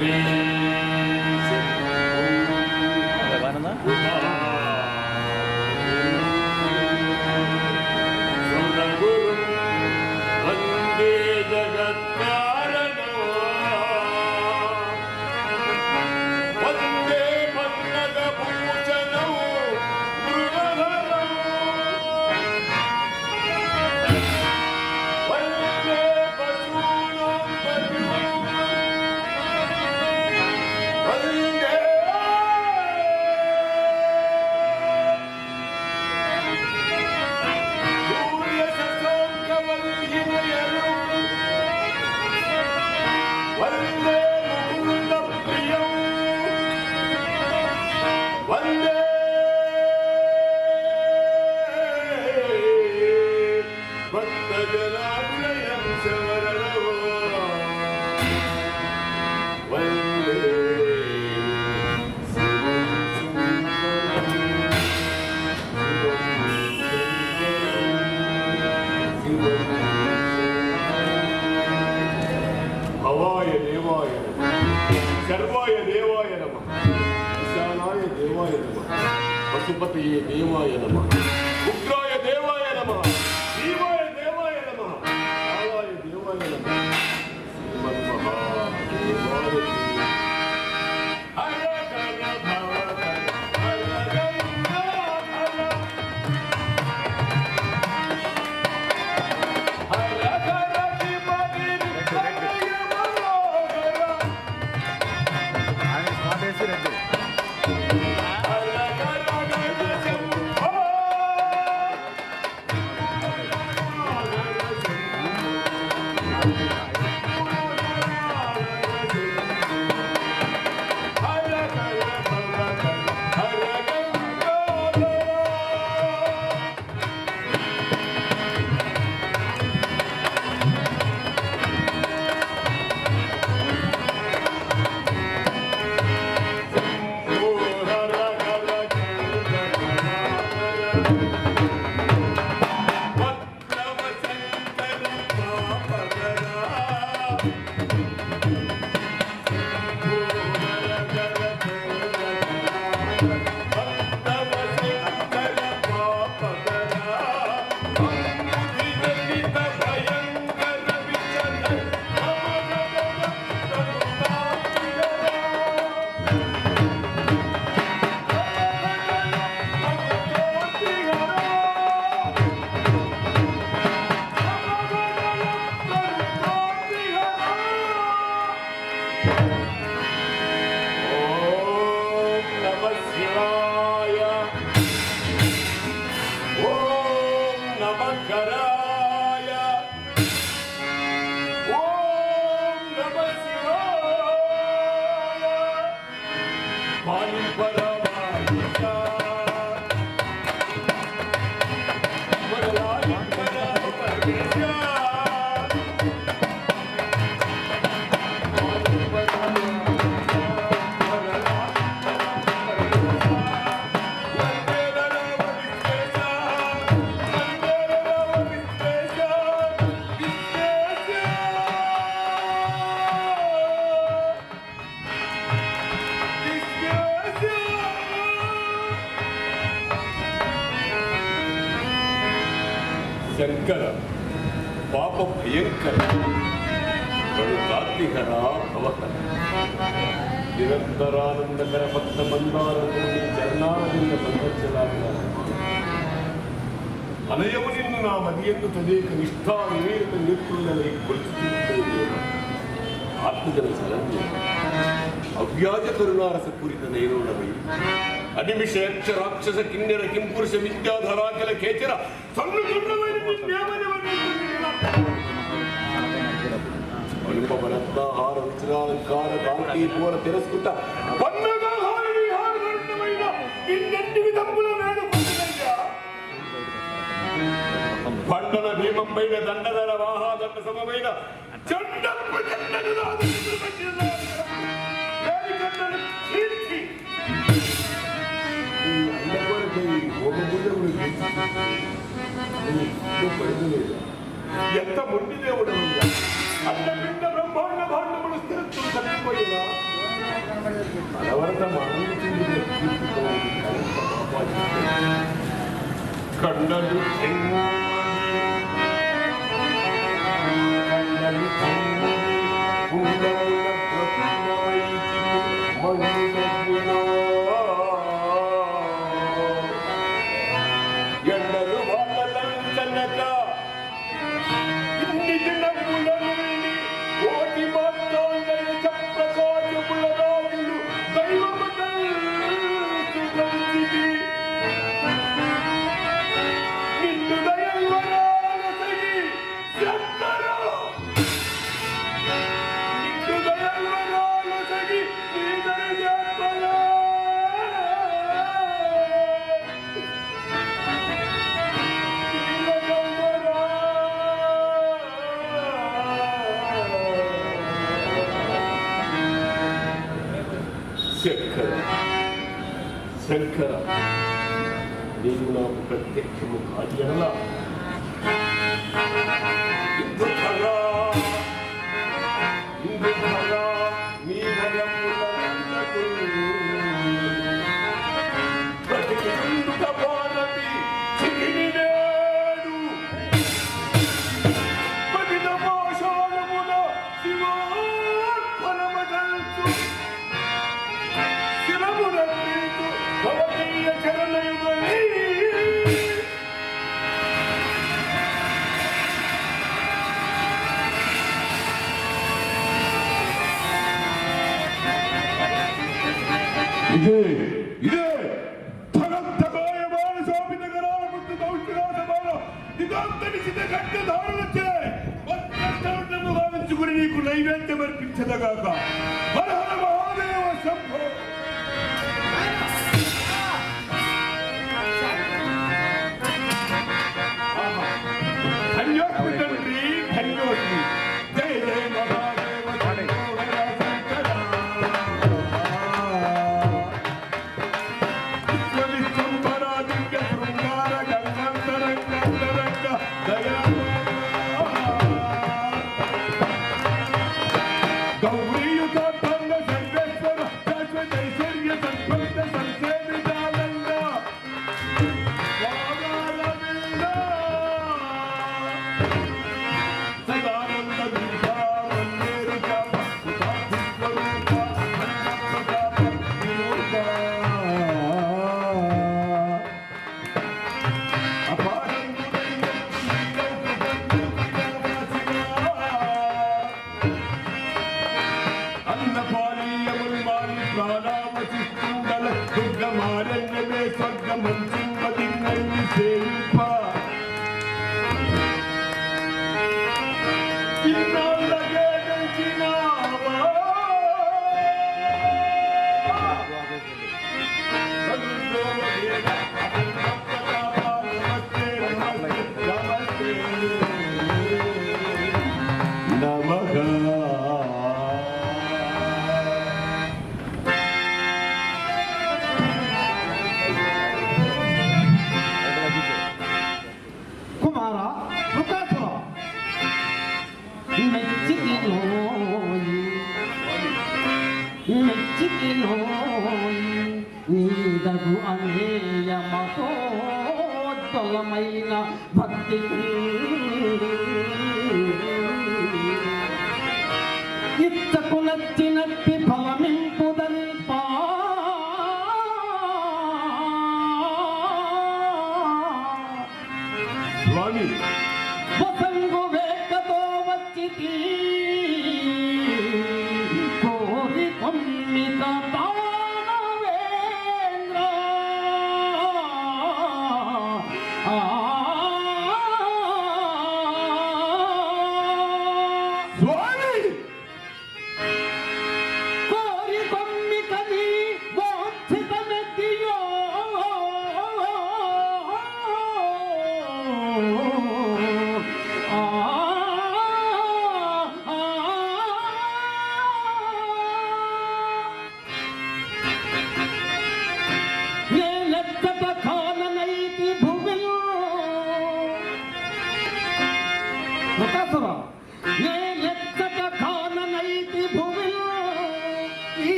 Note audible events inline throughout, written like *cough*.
Amen. పశుపతియే దేవాయ నమ ఉగ్రాయ దేవాయ నమ శివాయ దేవాయ నమ కాలాయ దేవాయ నమ శ్రీమన్మహాదేవాయ హర ತದೇಕ ನಿಷ್ಠಾ ವಿವೇಕ ನಿರುತ್ಪನ್ನನೈ ಆತ್ಮಜನ ಚಲನೆ ಅವ್ಯಾಜ ಕರುಣಾರಸ ಪೂರಿತ ನೈರೋಣವೈ. ಅನಿಮಿಷ ಯಕ್ಷ ರಾಕ್ಷಸ ಕಿನ್ನರ ಕಿಂಪುರುಷ ವಿದ್ಯಾಧರಾಕಲ ಖೇಚರ ಸಣ್ಣ ಅನುಪ ಬಲತ್ತ ಹಾರ ವಿಚರಾಲಂಕಾರ ಕಾಂತಿ ಪೋರ ತಿರಸ್ಕೃತ. పండన దండధర వాహాదండ సమమైన చండపు జండను ఎంత మొండి దేవుడు అంత బ్రహ్మాండ భాండములు స్థిరత్వం తప్పిపోయినా కండలు Holy శంకర శంకర నీవు నాకు ప్రత్యక్షము కాదు ఇదే ఇదే భగవంతమయ బాల శోభిత కరాల ముత్తు దౌష్టిరాల బాల ఇదంతటి సిద్ధ భావించుకుని నీకు నైవేద్యం అర్పించదగాక.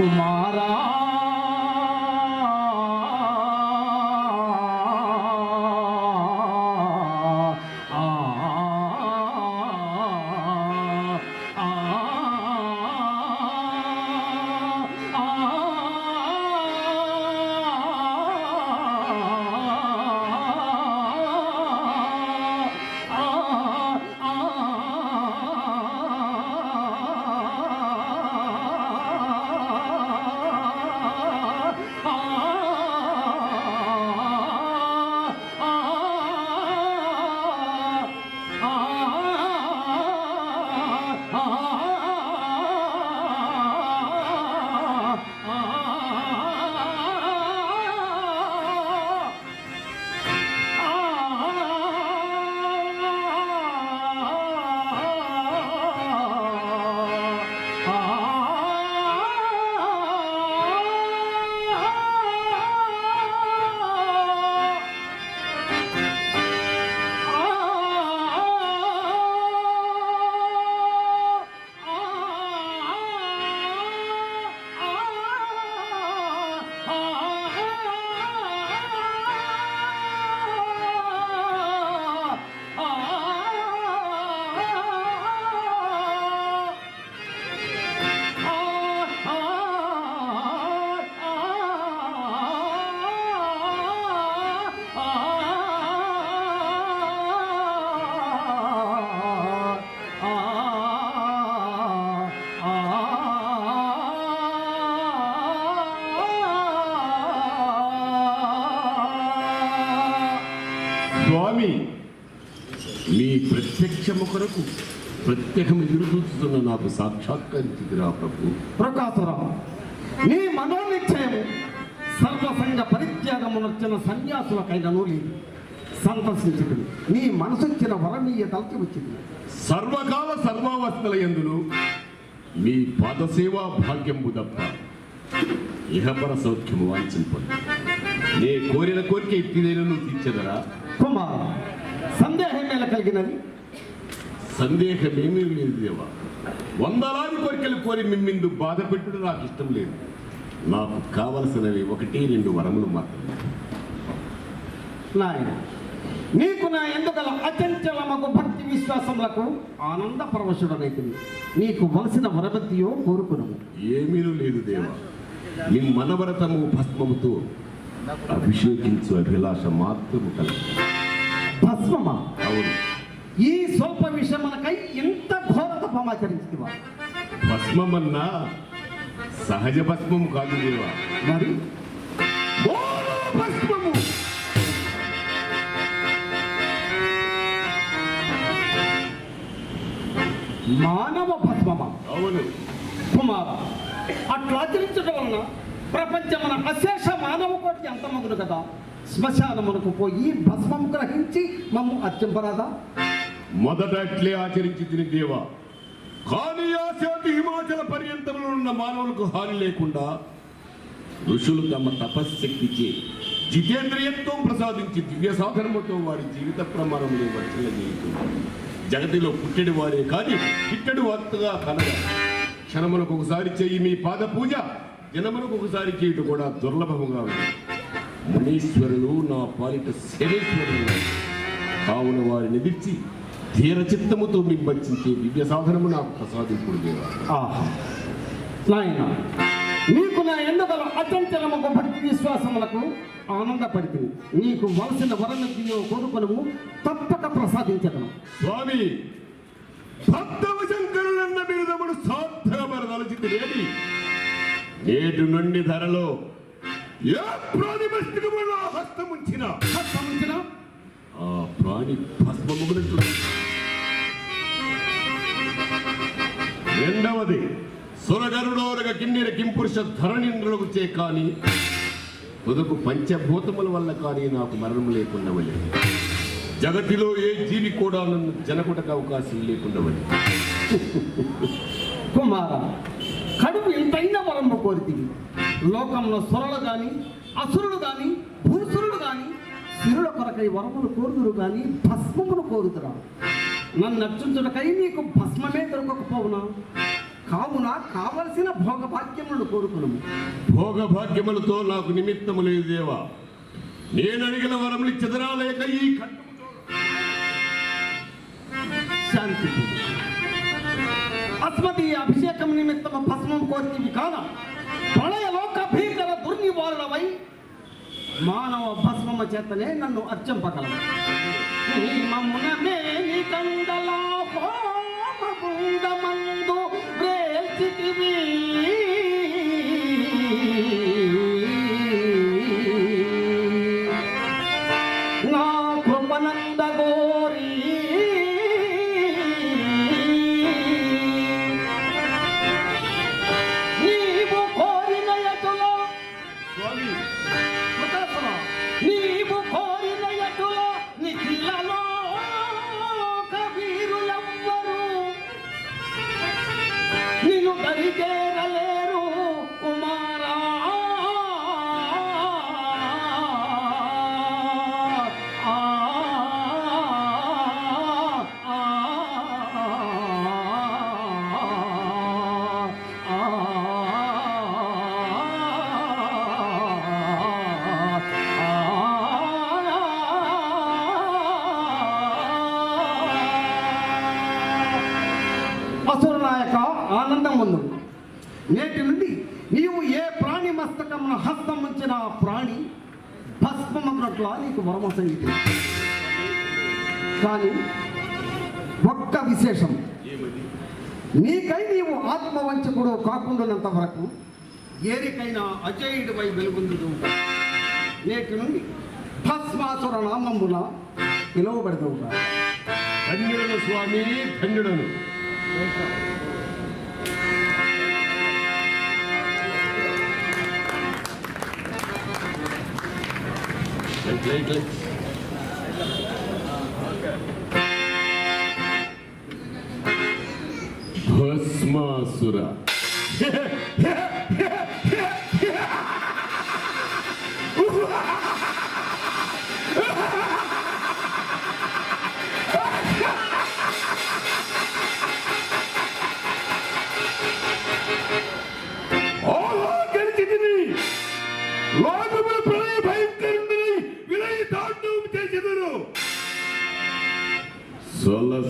Comment స్వామి. మీ ప్రత్యక్షము కొరకు ప్రత్యేకం ఎదురు చూస్తున్న నాకు సాక్షాత్కరించిదిరా ప్రభు. ప్రకాశరావు నీ మనోనిశ్చయము సర్వసంగ పరిత్యాగమునొచ్చిన సన్యాసులకైనను లేదు. సంతసించుకుని నీ మనసొచ్చిన వరమీయ తలచి వచ్చింది. సర్వకాల సర్వావస్థల ఎందును మీ పాదసేవా భాగ్యంబు తప్ప ఇహపర సౌఖ్యము వాంఛింపదు. నే కోరిన కోరిక ఎట్టిదేనను తీర్చెదరా కుమార సందేహం మేల కలిగినది? సందేహమేమీ లేదు దేవా. వందలాది కోరికలు కోరి మిమ్మిందు బాధ పెట్టుడు నాకు ఇష్టం లేదు. నాకు కావలసినవి ఒకటి రెండు వరములు మాత్రమే. నాయన నీకు నా ఎందుగల అచంచలమగు భక్తి విశ్వాసములకు ఆనంద పరవశుడనైతుంది నీకు వలసిన వరభక్తియో కోరుకునము. ఏమీనూ లేదు దేవా. మీ మనవరతము భస్మముతో అభిషేకించు అభిలాష మాత్రము కలదు భస్మమా? అవును. ఈ స్వల్ప విషయమునకై ఇంత ఘోర తపమాచరించితివా భస్మమన్నా సహజ భస్మము కాదు దేవా. మరి? భస్మము. మానవ భస్మమా? అవును. కుమార అట్లా ఆచరించడం వలన ప్రపంచమున అశేష మానవ కోటి అంతమగును కదా? శ్మశానమునకు పోయి భస్మం గ్రహించి మమ్ము అత్యంపరాదా మొదట అట్లే ఆచరించి తిని దేవా. కానీ ఆశాతి హిమాచల పర్యంతంలో ఉన్న మానవులకు హాని లేకుండా ఋషులు తమ తపశ్శక్తిచే జితేంద్రియత్వం ప్రసాదించి దివ్య సాధనముతో వారి జీవిత ప్రమాణంలో వర్చన జగతిలో పుట్టెడు వారే కానీ పిట్టడు వార్తగా కనగా క్షణములకు ఒకసారి చేయి మీ పాద పూజ జనములకు ఒకసారి చేయుట కూడా దుర్లభముగా ఉంది. మునీశ్వరులు నా పాలిట శనేశ్వరులు. కావున వారిని ఎదిర్చి ధీర చిత్తముతో మింబచ్చించే దివ్య సాధనము నాకు ప్రసాదింపుడు నాయన నీకు నా ఎందుగల అచంచలమగు భక్తి విశ్వాసములకు ఆనందపడితే నీకు వలసిన వరమియో కోరుకొనము తప్పక ప్రసాదించదను స్వామి భక్తవ శంకరులన్న బిరుదముడు సార్థకపరదలచింది లేని నేటి నుండి ధరలో ఏ ప్రాణి మస్తికములో హస్తముంచిన? హస్తముంచిన? ఆ ప్రాణి రెండవది సురగరుడోరగ కిన్నెర కింపురుష ధరణింద్రులకు చే కాని తుదకు పంచభూతముల వల్ల కానీ నాకు మరణం లేకుండా వలె జగతిలో ఏ జీవి కూడా నన్ను జనకుటకు అవకాశం లేకుండా వలె కుమార కడుపు ఇంతైన వరము కోరితివి లోకంలో సురలు గాని అసురులు గాని భూసురులు గాని సిరుల కొరకై వరములు కోరుదురు గాని భస్మమును కోరుతురా నన్ను అర్చుంచుటకై నీకు భస్మమే దొరకకపోవునా? కావున కావలసిన భోగభాగ్యములను కోరుకును భోగ భాగ్యములతో నాకు నిమిత్తము లేదు దేవా. నేను అడిగిన వరములు చెదరా లేక ఈ ఖడ్గముతో శాంతి అస్మతి అభిషేకం నిమిత్తమ భస్మం కోరితివి కాన ప్రళయలోక భీకర దుర్నివారణమై మానవ భస్మమ చేతనే నన్ను అర్చింపగలవు. నీ మమ్మున మేని కందలా హోమగుండమందు ఆనందం ఉంది. నేటి నుండి నీవు ఏ ప్రాణి మస్తకమున హస్తం ఉంచిన ఆ ప్రాణి భస్మమగ్నట్ల నీకు వరమ సంగీతం కానీ ఒక్క విశేషం. నీకై నీవు ఆత్మవంచకుడు కాకుండానంత వరకు ఏరికైనా అజయుడిపై వెలుగొందుతూ ఉంటావు. నేటి నుండి భస్మాసుర నామమున పిలువబడతావు ధన్యుడను స్వామి ధన్యుడను completely. Bhasmasura. *laughs*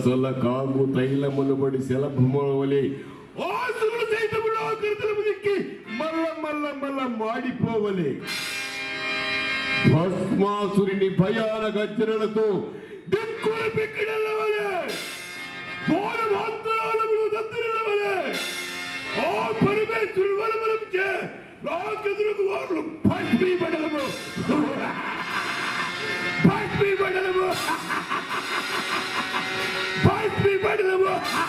సొల్ల సొల్ల కాగు తైలమునుబడి శలభముల వలె ఆసురుడు సైతములు ఆకృతులకు దిక్కి మల్ల మల్ల మల్ల మాడిపోవలే భస్మాసురుని భయాన గర్జనలతో దిక్కుల పిక్కడల వలె బోర వాంతరాలములు దత్తరిల వలె ఆ పరమేశ్వరుడు వలవలం చే నాకెదురుకు వారు భస్మీ పడలము భస్మీ పడలము Spider-Man.